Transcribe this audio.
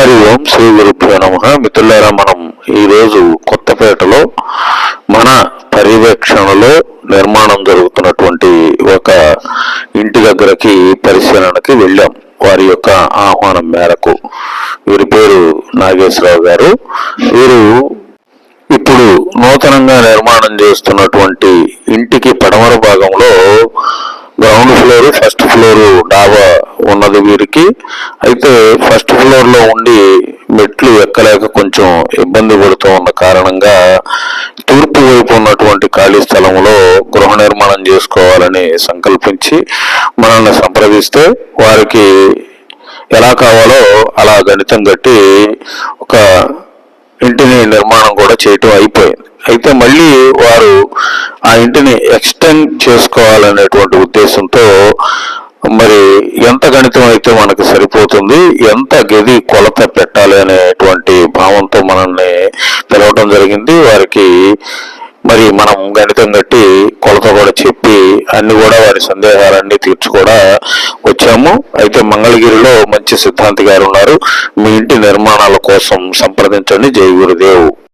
హరి ఓం శ్రీ గురుభ్యో నమ. మిత్రులారా మనం ఈరోజు కొత్తపేటలో మన పర్యవేక్షణలో నిర్మాణం జరుగుతున్నటువంటి ఒక ఇంటి దగ్గరకి పరిశీలనకి వెళ్ళాం. వారి యొక్క ఆహ్వానం మేరకు. వీరి పేరు నాగేశ్వరరావు గారు. వీరు ఇప్పుడు నూతనంగా నిర్మాణం చేస్తున్నటువంటి ఇంటి ఉన్నది అయితే ఫస్ట్ ఫ్లోర్లో ఉండి మెట్లు ఎక్కలేక కొంచెం ఇబ్బంది పడుతూ ఉన్న కారణంగా తూర్పు వైపు ఉన్నటువంటి ఖాళీ స్థలంలో గృహ నిర్మాణం చేసుకోవాలని సంకల్పించి మనల్ని సంప్రదిస్తే వారికి ఎలా కావాలో అలా గణితం కట్టి ఒక ఇంటిని నిర్మాణం కూడా చేయటం అయిపోయింది. అయితే మళ్ళీ వారు ఆ ఇంటిని ఎక్స్టెండ్ చేసుకోవాలనేటువంటి ఉద్దేశంతో మరి ఎంత గణితం అయితే మనకు సరిపోతుంది ఎంత గది కొలత పెట్టాలి అనేటువంటి భావంతో మనల్ని పిలవటం జరిగింది. వారికి మరి మనం గణితం కట్టి కొలత కూడా చెప్పి అన్ని కూడా వారి సందేహాలన్నీ తీర్చి కూడా వచ్చాము. అయితే మంగళగిరిలో మంచి సిద్ధాంతి గారు ఉన్నారు. మీ ఇంటి నిర్మాణాల కోసం సంప్రదించండి. జై గురుదేవ్.